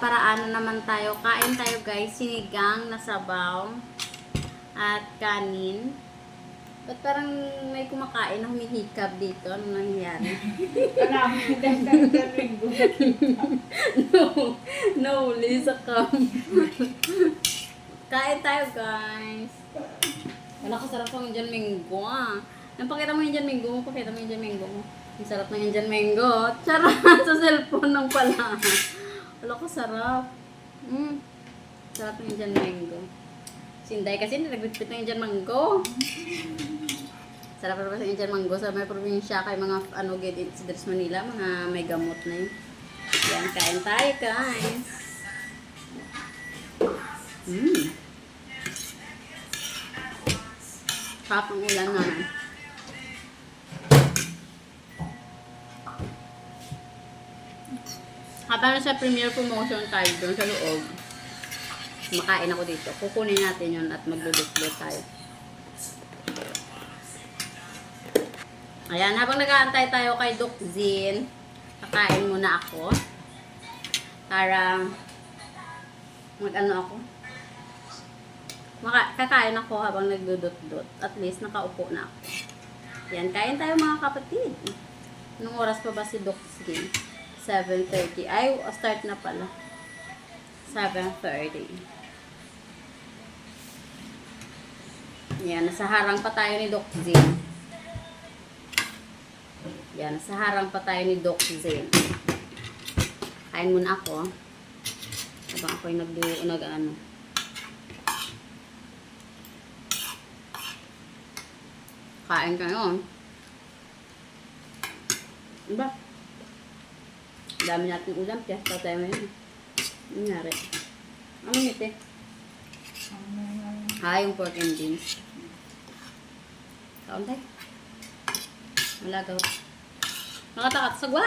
paraan na naman tayo. Kain tayo guys, sinigang na sabaw at kanin. Ba't parang may kumakain na humihikab dito? Ano nangyayari? Alam, dahil no, no, Lisa kam. Kain tayo guys. Wala kasarap ang Indian Mango ah. Nang pakita mo yung Indian Mango mo, pakita mo yung Indian Mango mo. Ang sarap ng Indian Mango. Charot sa cellphone ng pala. Wala ko sarap. Mm. Sarap ng Indian Mango. Sinday kasi nilagpit ng Indian Mango. Sarap na sa Indian Mango sa may probinsya kay mga ano get sa Dres Manila, mga may gamot na yun. Yan, kain tayo guys. Mm. Sarap ang ulan naman. Habang nasa premiere promotion tayo doon sa loob, makain ako dito. Kukunin natin yun at maglulutlot tayo. Ayan, habang nag-aantay tayo kay Doc Zin, kakain muna ako. Para mag-ano ako. Maka kakain ako habang nagdudot-dot. At least nakaupo na ako. Yan, kain tayo mga kapatid. Anong oras pa ba si Doc Zin? 7.30. Ay, start na pala. 7.30. Yan, nasa harang pa tayo ni Doc Zin. Yan, nasa harang pa tayo ni Doc Zin. Kain muna ako. Habang ako'y nag, nag ano. Kain kayo. Diba? Dami natin ulam. Piyesta tayo ngayon. Ano nangyari? Ano ngiti? Ah, yung pork and beans. Kaon tayo. Wala gaw. Nakatakat sagwa.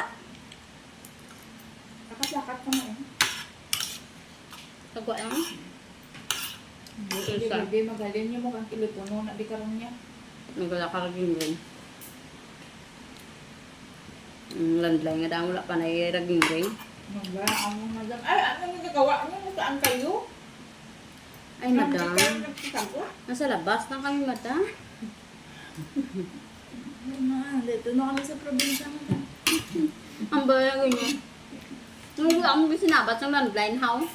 Nakasakat ka na eh. Sagwa lang. Hindi, hindi, magaling mo kang kilutuno na di karoon niya. Nagwala ka raging rin. Ang landlay nga damo wala pa na raging rin. Mga, ano madam. Ay, ano yung nagawa niyo? Saan kayo? Ay, madam. Nasa labas na kami, madam. Na, dito na kami sa probinsya madam. Ang bayag nyo. Nung wala akong sinabat sa landline house.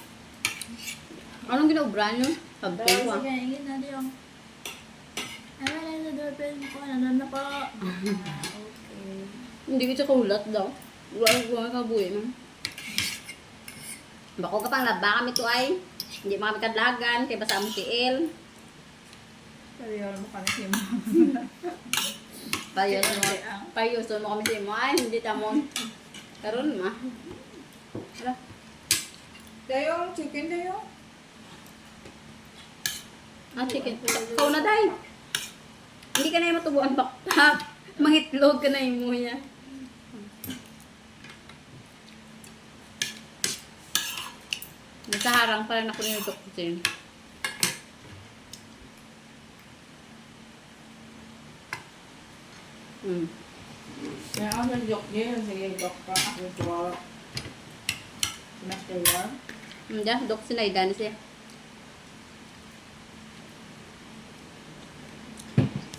Anong ginobra? Sabi Pero ko ah. sige, ingin na di yung... Ay, wala sa doorbell ko. Nandun na po. Ah. Hindi ko siya kaulat daw. Wala ko mga kabuhi mo. Bako ka pang laba kami to ay. Hindi mo kami kadlagan. Kaya basa mo tiil. Yun mo kami siya mo. Payos mo. Payos mo kami sa imo. Ay, hindi tamo. Karon ma. Hala. Dayo, chicken dayo. Ah, chicken. Ikaw na day. Hindi ka na yung matubuan bakpak. Mangitlog ka na yung mo niya. Nasa harang pa rin ako ni Dr. Jim. Hmm. Kaya ako nag-joke niya. Sige, joke ka. Ako tuwa. Master yan. Hindi, Dok sinayda ni siya.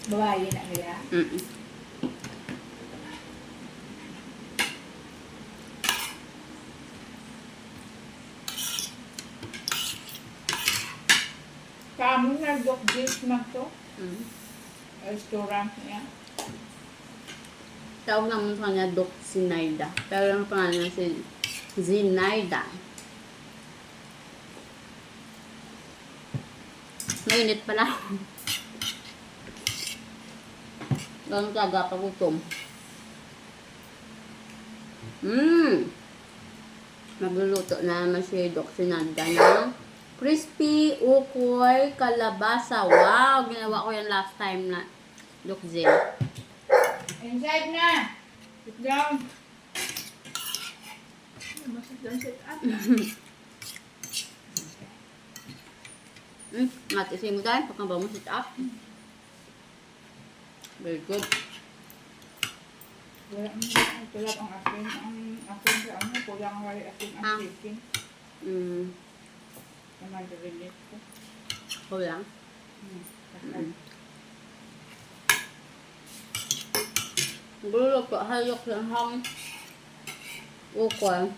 Babae na kaya. Mm Kamu nag-joke this man to. mm Restaurant niya. Tawag naman sa kanya Dok Sinayda. Pero ang pangalan niya si Zinayda. Mainit pala. Ganun talaga pag gutom. Mmm! Magluluto na naman si Dok Sinayda ng crispy ukoy kalabasa. Wow! Ginawa ko yan last time na Dok Zin. Inside na! Sit down. Sit down, sit up. Hmm, matisin mo tayo. Pagka ba mo sit up. Very good. Wala ang tulad ang akin. Ang akin sa ano, kulang wala akin ang Ah. chicken. Mm. Naman relief ko. Kulang. Hmm. Mm. Gulo ko, hayok lang hang. Ukol.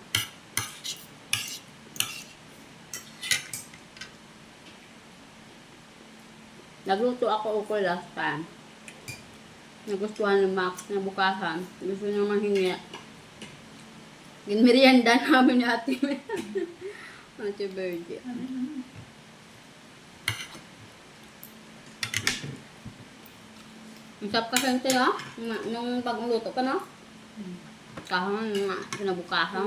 Nagluto ako ukol last time. Nagustuhan ni Max na bukasan. Gusto niya manghingi. Ginmerienda namin ni Ate. Ate Birdie. Ang sarap kasi ito, no? Nung- Nung pagluto ka, no? Kahang nga, kinabukasan.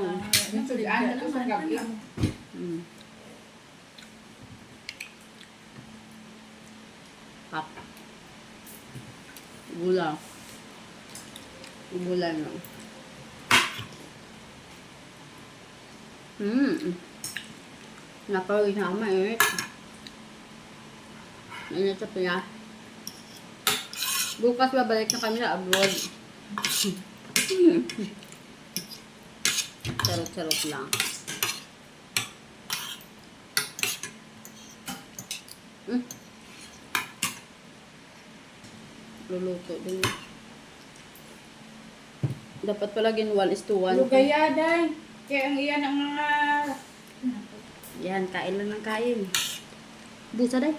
Yung sulian ko sa gabi. Mm. Pap. Gula. Gula lang. Hmm. Napawis na ako mainit. Sa Pinas. Bukas babalik na kami sa abroad. Charot-charot lang. Hmm. Luluto din. Dapat pala gin 1 is to 1. Lugaya day. Kaya ang iyan ang mga... Yan, kain lang ng kain. Busa day.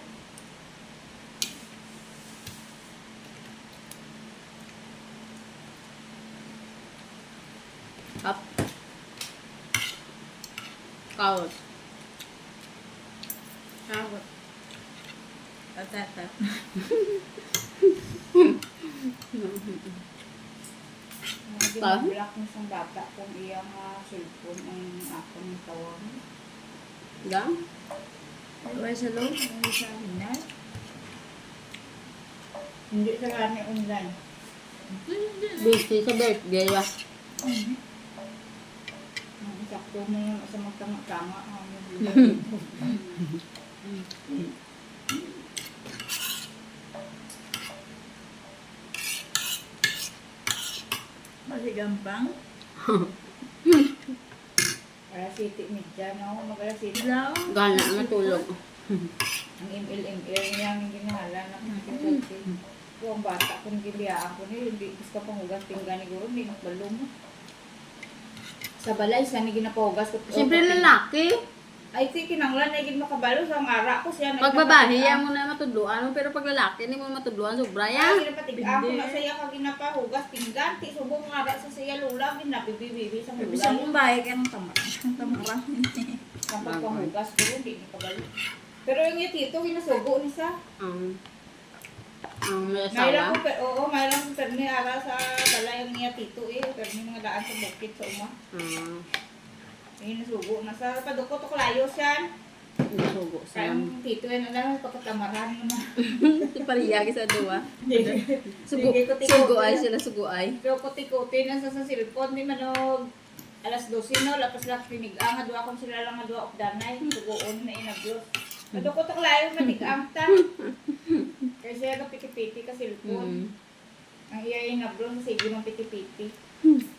Up. Kaut. Kawat. Patata. Mga Pa? ginablock mo sa bata kung iyang uh, cellphone ang akong tawag. Dang? Uy, sa loob. Uy, sa hinay. Hindi sa kami online. Busy sa birthday ba? Ang sakto mo yung sa magtama-tama. Masigampang. Para city media, no? Magala city. Ilaw. Gana ang matulog. Ang ML-ML niya ang ginahala na kasi Kung ang bata kung giliyaan ko ni hindi gusto pang hugas tingga ni guro hindi nakbalo mo. Sa balay sa ni ginapahugas ko. Siyempre lalaki. Ay ti kinanglan na gid makabalo sa ngara ko siya. Pag babae, yan mo na matudluan mo. Pero pag lalaki, hindi mo matudluan. Sobra Ay, yan. ginapatig-ako na saya ka ginapahugas tinggan ti subong ngara sa siya lula ginabibibi sa Bisang mulay. kong bahay ka ng tamarang. Tamarang. Kapag panghugas ko hindi ni kabalo. Pero yung tito ginasugo ni sa. Ang ang may asawa. ko, pe- oo, may lang ko perni ara sa balay ang niya tito eh. Perni mga daan sa bukid sa uma. Ah, Ayun, nasugo na sa padukot ko layo siya. nasugo siya. ang tito ay nalang pagkatamaran naman. Si Pariyagi sa duwa. Sugo, sugo ay na. sila sugo ay. Pero kuti-kuti na sa sa cellphone, di manog alas 12 no, lapas lang tinigang, nga duwa kong sila lang nga duwa of danay, sugoon na inablos. Padukot ko layo, matigang ta. Kaya siya ka piti-piti ka cellphone. Mm. Ang iya inablos, sige ng piti-piti.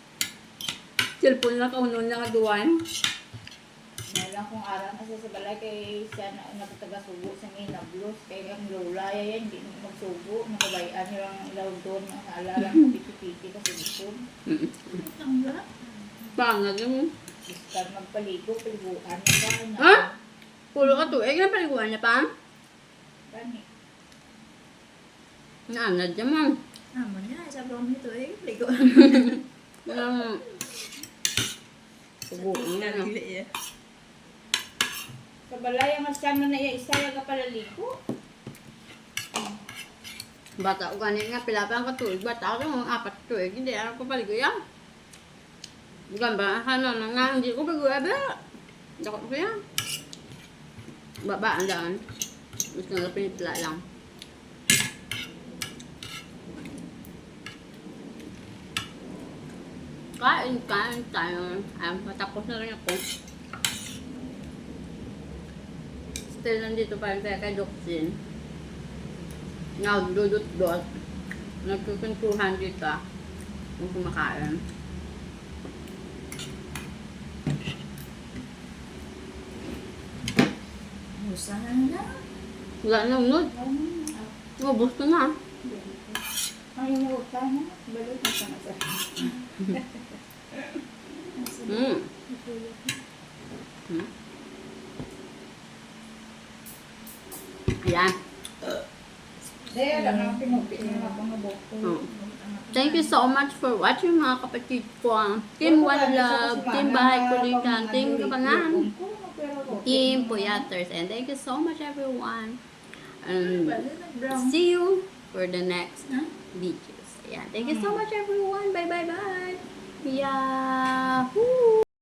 Cellphone lang kaunon lang aduan. May lang kung asa sa balay kay siya na nagtaga-sugo sa mga inablos. Kaya ang lola yan, hindi mo magsugo. Nakabayaan niyo lang ilaw doon, ang alala ng piti-piti ka cellphone. Mm. Tangga. Bangag yung Gusto magpaligo, paliguan na ba? Na, Ha? pulo ka to. Eh, napaliguan niya pa. Gani. Naanad niya mo. Amo niya. Sa loob nito eh. Ligo. Ang sugo niya. no? eh. Sa balay, ang asyano na iya, isa yung kapalaligo. Bata ko ganit nga pila pa ang katuig. Bata ko mga apat tuig. Hindi ako papaligo yan. Gamba, ano na nga, hindi ko ba? Hindi ko yan. Baba, ang daan. Gusto nga pinipla lang. Kain, kain tayo. Ay, matapos na rin ako. Still nandito pa rin tayo kay Doksin. Now, dudot-dot. Nagkukuntuhan dito ah. Kung kumakain. Usahan na. Wala na unod. Ubus ko na. Ay, mo utang mo. Balot na sa nasa. Mm. Mm. Ayan. Dahil lang ang pinupin na mga boko. Oh. Thank you so much for watching mga kapatid ko. ah. Team One Love, Team Bahay Kulitan, Team Kapangan, Team Puyaters. And thank you so much everyone. And see you for the next Huh? videos. Ayan. Thank you so much everyone. Bye bye bye. Yahoo!